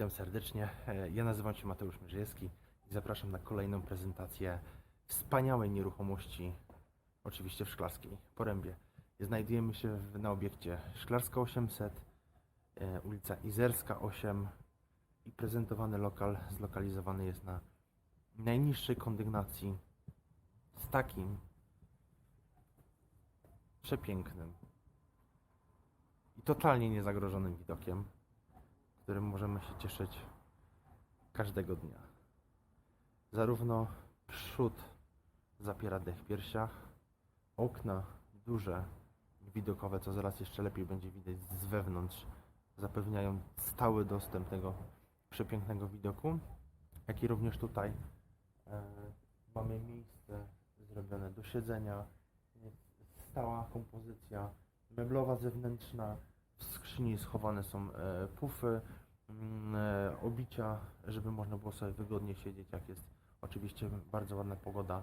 Witam serdecznie. E, Ja nazywam się Mateusz Mierzejewski i zapraszam na kolejną prezentację wspaniałej nieruchomości, oczywiście w Szklarskiej Porębie. Znajdujemy się na obiekcie Szklarska 800, e, ulica Izerska 8 i prezentowany lokal zlokalizowany jest na najniższej kondygnacji z takim przepięknym i totalnie niezagrożonym widokiem którym możemy się cieszyć każdego dnia. Zarówno przód zapiera dech w piersiach, okna duże, widokowe, co zaraz jeszcze lepiej będzie widać z wewnątrz, zapewniają stały dostęp tego przepięknego widoku, jak i również tutaj e, mamy miejsce zrobione do siedzenia, stała kompozycja meblowa zewnętrzna, skrzyni schowane są e, pufy, mm, e, obicia, żeby można było sobie wygodnie siedzieć, jak jest oczywiście bardzo ładna pogoda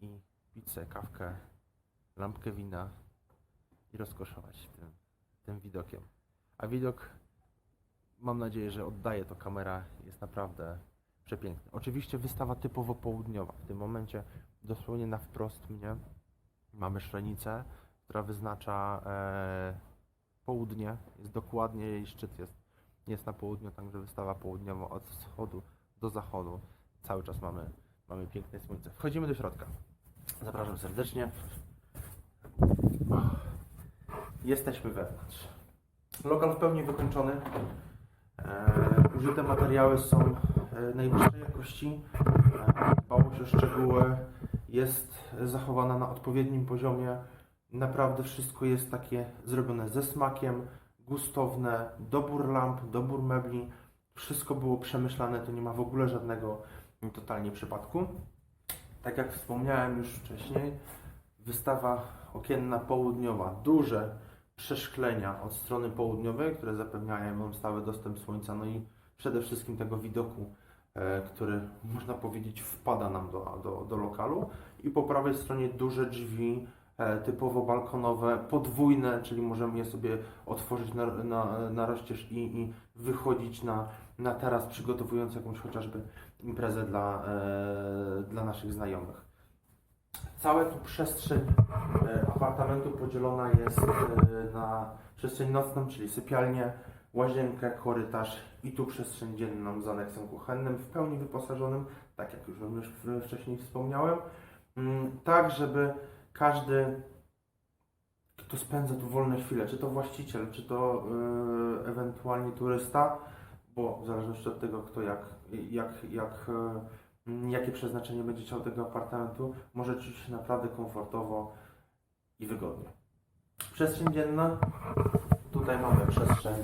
i pizzę, kawkę, lampkę wina i rozkoszować tym, tym widokiem. A widok, mam nadzieję, że oddaje to kamera, jest naprawdę przepiękny. Oczywiście wystawa typowo południowa. W tym momencie dosłownie na wprost mnie mamy szrenicę, która wyznacza e, południe, jest dokładnie jej szczyt jest, jest na południu, także wystawa południowa od wschodu do zachodu. Cały czas mamy, mamy piękne słońce. Wchodzimy do środka. Zapraszam serdecznie. Jesteśmy wewnątrz. Lokal w pełni wykończony. E, użyte materiały są e, najwyższej jakości. E, dbałość o szczegóły jest zachowana na odpowiednim poziomie. Naprawdę wszystko jest takie zrobione ze smakiem, gustowne, dobór lamp, dobór mebli. Wszystko było przemyślane, to nie ma w ogóle żadnego totalnie przypadku. Tak jak wspomniałem już wcześniej, wystawa okienna południowa, duże przeszklenia od strony południowej, które zapewniają nam stały dostęp słońca, no i przede wszystkim tego widoku, e, który można powiedzieć wpada nam do, do, do lokalu. I po prawej stronie duże drzwi, typowo balkonowe, podwójne, czyli możemy je sobie otworzyć na, na, na rozścież i, i wychodzić na, na taras, przygotowując jakąś chociażby imprezę dla, e, dla naszych znajomych. Cała tu przestrzeń e, apartamentu podzielona jest e, na przestrzeń nocną, czyli sypialnię, łazienkę, korytarz i tu przestrzeń dzienną z aneksem kuchennym, w pełni wyposażonym, tak jak już również wcześniej wspomniałem, Mm, tak żeby każdy, kto spędza tu wolne chwile, czy to właściciel, czy to e, ewentualnie turysta, bo w zależności od tego, kto jak, jak, jak, mm, jakie przeznaczenie będzie chciał tego apartamentu, może czuć się naprawdę komfortowo i wygodnie. Przestrzeń dzienna. Tutaj mamy przestrzeń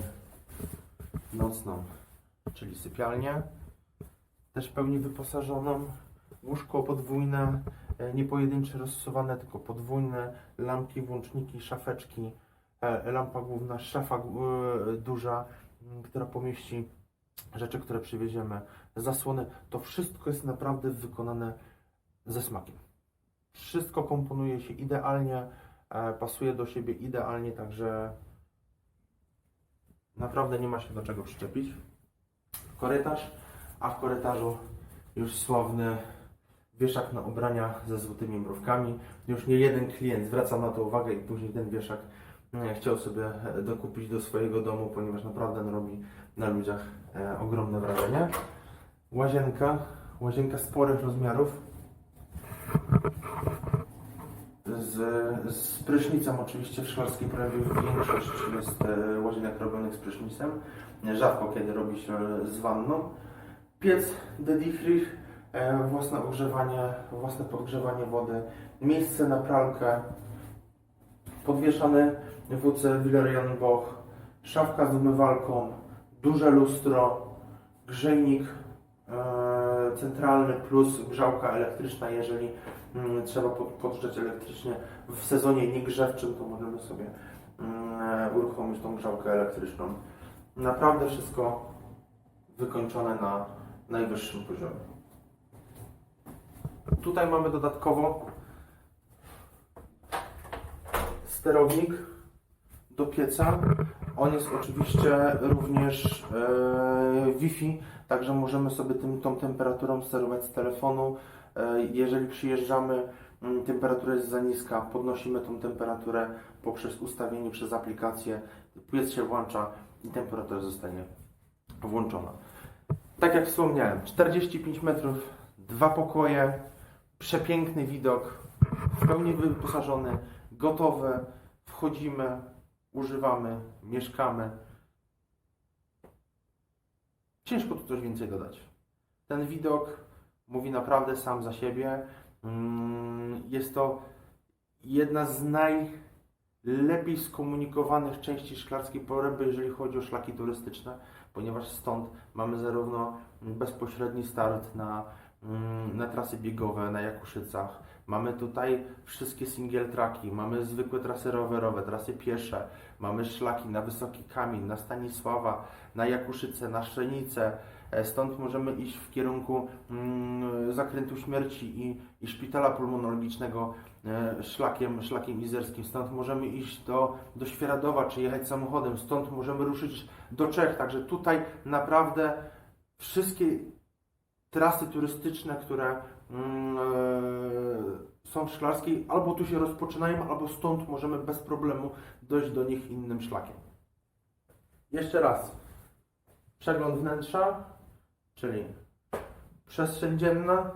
nocną, czyli sypialnię, też w pełni wyposażoną. Łóżko podwójne, e, nie pojedyncze rozsuwane, tylko podwójne. Lampki, włączniki, szafeczki, e, lampa główna, szafa e, duża, która pomieści rzeczy, które przywieziemy, zasłony. To wszystko jest naprawdę wykonane ze smakiem. Wszystko komponuje się idealnie, pasuje do siebie idealnie, także naprawdę nie ma się do czego przyczepić. Korytarz, a w korytarzu już sławny wieszak na ubrania ze złotymi mrówkami. Już nie jeden klient zwracał na to uwagę i później ten wieszak e, chciał sobie e, dokupić do swojego domu, ponieważ naprawdę robi na ludziach e, ogromne wrażenie. Łazienka, łazienka sporych rozmiarów. Z, z prysznicem oczywiście w szklarskiej prawie większość jest e, łazienek robionych z prysznicem. Rzadko kiedy robi się z wanną. Piec Dedifrich, e, własne ogrzewanie, własne podgrzewanie wody, miejsce na pralkę, podwieszany WC Willerian Boch, szafka z umywalką, duże lustro, grzejnik e, centralny plus grzałka elektryczna, jeżeli mm, trzeba pod- podgrzać elektrycznie. W sezonie niegrzewczym, to możemy sobie mm, uruchomić tą grzałkę elektryczną. Naprawdę wszystko wykończone na najwyższym poziomie. Tutaj mamy dodatkowo sterownik do pieca On jest oczywiście również e, Wi-Fi, także możemy sobie tym, tą temperaturą sterować z telefonu. E, jeżeli przyjeżdżamy, mm, temperatura jest za niska, podnosimy tą temperaturę poprzez ustawienie przez aplikację. Piec się włącza i temperatura zostanie włączona. Tak jak wspomniałem, 45 metrów, dwa pokoje, przepiękny widok, w pełni wyposażony, gotowe. Wchodzimy, używamy, mieszkamy. Ciężko tu coś więcej dodać. Ten widok mówi naprawdę sam za siebie. Mm, Jest to jedna z najlepiej skomunikowanych części Szklarskiej Poręby, jeżeli chodzi o szlaki turystyczne, ponieważ stąd mamy zarówno bezpośredni start na, na trasy biegowe na Jakuszycach, mamy tutaj wszystkie single traki, mamy zwykłe trasy rowerowe, trasy piesze, mamy szlaki na Wysoki Kamień, na Stanisława, na Jakuszyce, na Szczenice. E, Stąd możemy iść w kierunku mm, zakrętu śmierci i, i szpitala pulmonologicznego e, szlakiem, szlakiem izerskim. Stąd możemy iść do, do Świeradowa czy jechać samochodem. Stąd możemy ruszyć do Czech. Także tutaj naprawdę wszystkie trasy turystyczne, które mm, e, są w Szklarskiej, albo tu się rozpoczynają, albo stąd możemy bez problemu dojść do nich innym szlakiem. Jeszcze raz. Przegląd wnętrza, czyli przestrzeń dzienna.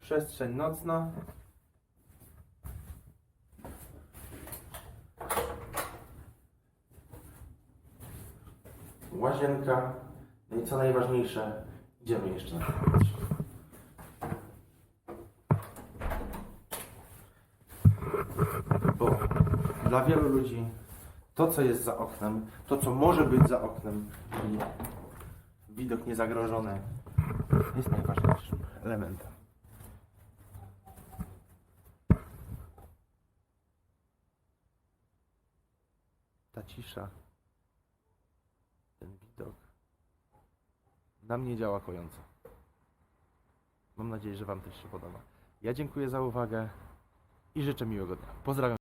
Przestrzeń nocna. Łazienka. No i co najważniejsze, idziemy jeszcze na zewnątrz. Bo dla wielu ludzi to, co jest za oknem, to, co może być za oknem, czyli widok niezagrożony, jest najważniejszym elementem. Ta cisza, ten widok na mnie działa kojąco. Mam nadzieję, że Wam też się podoba. Ja dziękuję za uwagę i życzę miłego dnia. Pozdrawiam.